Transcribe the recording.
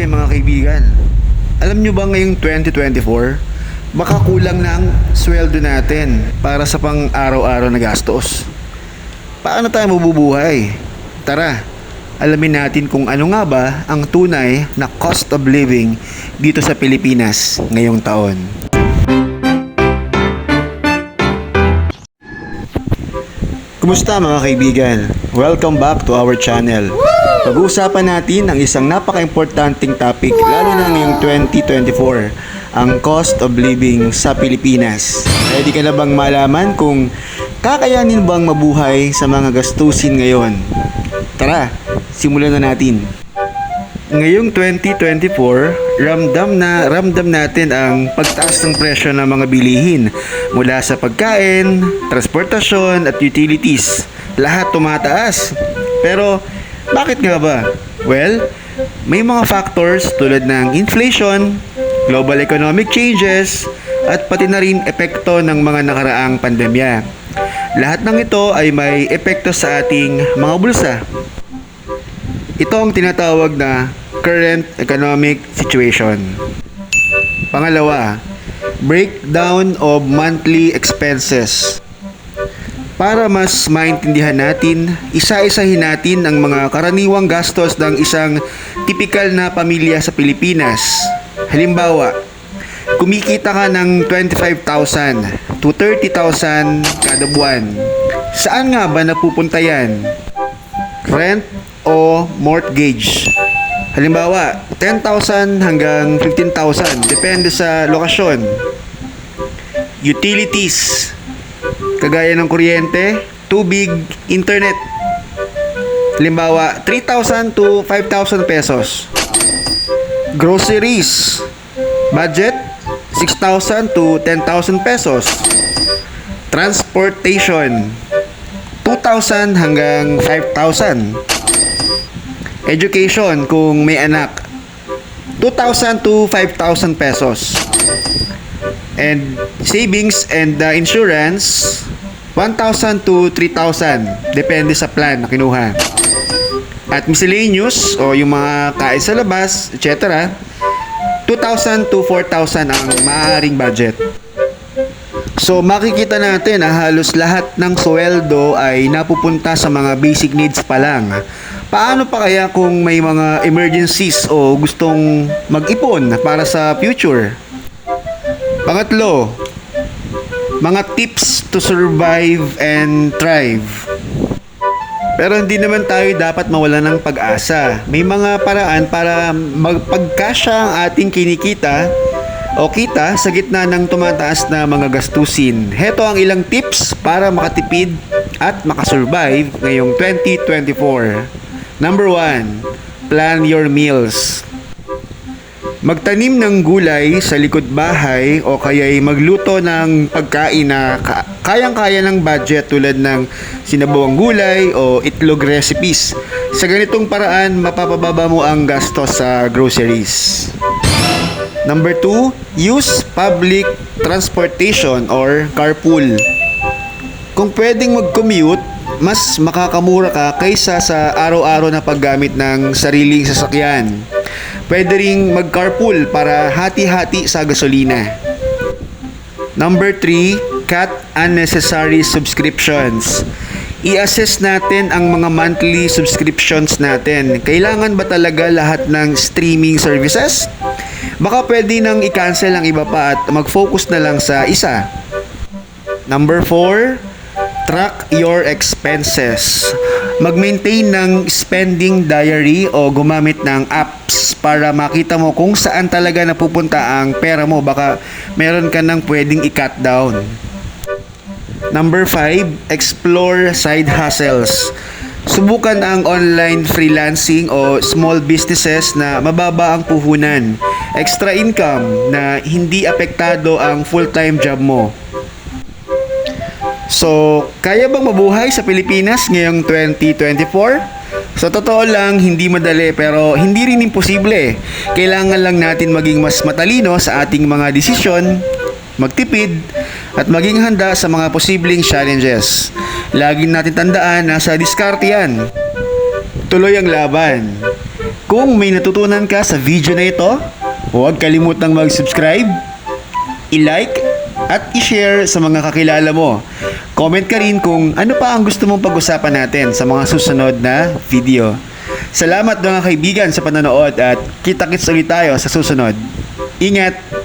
Grabe mga kaibigan. Alam nyo ba ngayong 2024, baka kulang na ang sweldo natin para sa pang araw-araw na gastos. Paano tayo mabubuhay? Tara, alamin natin kung ano nga ba ang tunay na cost of living dito sa Pilipinas ngayong taon. Kumusta mga kaibigan? Welcome back to our channel. Pag-uusapan natin ang isang napaka-importanting topic lalo na ngayong 2024, ang cost of living sa Pilipinas. Ready ka na bang malaman kung kakayanin bang mabuhay sa mga gastusin ngayon? Tara, simulan na natin. Ngayong 2024, ramdam na ramdam natin ang pagtaas ng presyo ng mga bilihin mula sa pagkain, transportasyon at utilities. Lahat tumataas. Pero bakit nga ba? Well, may mga factors tulad ng inflation, global economic changes, at pati na rin epekto ng mga nakaraang pandemya. Lahat ng ito ay may epekto sa ating mga bulsa. Ito ang tinatawag na current economic situation. Pangalawa, breakdown of monthly expenses. Para mas maintindihan natin, isa-isahin natin ang mga karaniwang gastos ng isang tipikal na pamilya sa Pilipinas. Halimbawa, kumikita ka ng 25,000 to 30,000 kada buwan. Saan nga ba napupunta yan? Rent o mortgage? Halimbawa, 10,000 hanggang 15,000 depende sa lokasyon. Utilities, kagaya ng kuryente, tubig, internet. Halimbawa, 3,000 to 5,000 pesos. Groceries, budget, 6,000 to 10,000 pesos. Transportation, 2,000 hanggang 5,000. Education kung may anak, 2,000 to 5,000 pesos. And savings and uh, insurance, 1,000 to 3,000. Depende sa plan na kinuha. At miscellaneous o yung mga kain sa labas, etc. 2,000 to 4,000 ang maaaring budget. So makikita natin na halos lahat ng sweldo ay napupunta sa mga basic needs pa lang. Paano pa kaya kung may mga emergencies o gustong mag-ipon para sa future? Pangatlo, mga tips to survive and thrive. Pero hindi naman tayo dapat mawala ng pag-asa. May mga paraan para magpagkasya ang ating kinikita o kita sa gitna ng tumataas na mga gastusin. Heto ang ilang tips para makatipid at makasurvive ngayong 2024. Number 1, plan your meals. Magtanim ng gulay sa likod bahay o kaya'y magluto ng pagkain na ka- kayang-kaya ng budget tulad ng sinabawang gulay o itlog recipes. Sa ganitong paraan, mapapababa mo ang gastos sa groceries. Number 2, use public transportation or carpool. Kung pwedeng mag-commute, mas makakamura ka kaysa sa araw-araw na paggamit ng sariling sasakyan. Pwede ring mag-carpool para hati-hati sa gasolina. Number 3, cut unnecessary subscriptions. I-assess natin ang mga monthly subscriptions natin. Kailangan ba talaga lahat ng streaming services? Baka pwede nang i-cancel ang iba pa at mag-focus na lang sa isa. Number 4, track your expenses. Mag-maintain ng spending diary o gumamit ng apps para makita mo kung saan talaga napupunta ang pera mo. Baka meron ka nang pwedeng i-cut down. Number 5, explore side hustles. Subukan ang online freelancing o small businesses na mababa ang puhunan. Extra income na hindi apektado ang full-time job mo. So, kaya bang mabuhay sa Pilipinas ngayong 2024? Sa totoo lang, hindi madali pero hindi rin imposible. Kailangan lang natin maging mas matalino sa ating mga desisyon, magtipid, at maging handa sa mga posibleng challenges. Laging natin tandaan na sa diskarte yan. Tuloy ang laban. Kung may natutunan ka sa video na ito, huwag kalimutang mag-subscribe, i-like, at i-share sa mga kakilala mo. Comment ka rin kung ano pa ang gusto mong pag-usapan natin sa mga susunod na video. Salamat mga kaibigan sa panonood at kita-kits ulit tayo sa susunod. Ingat!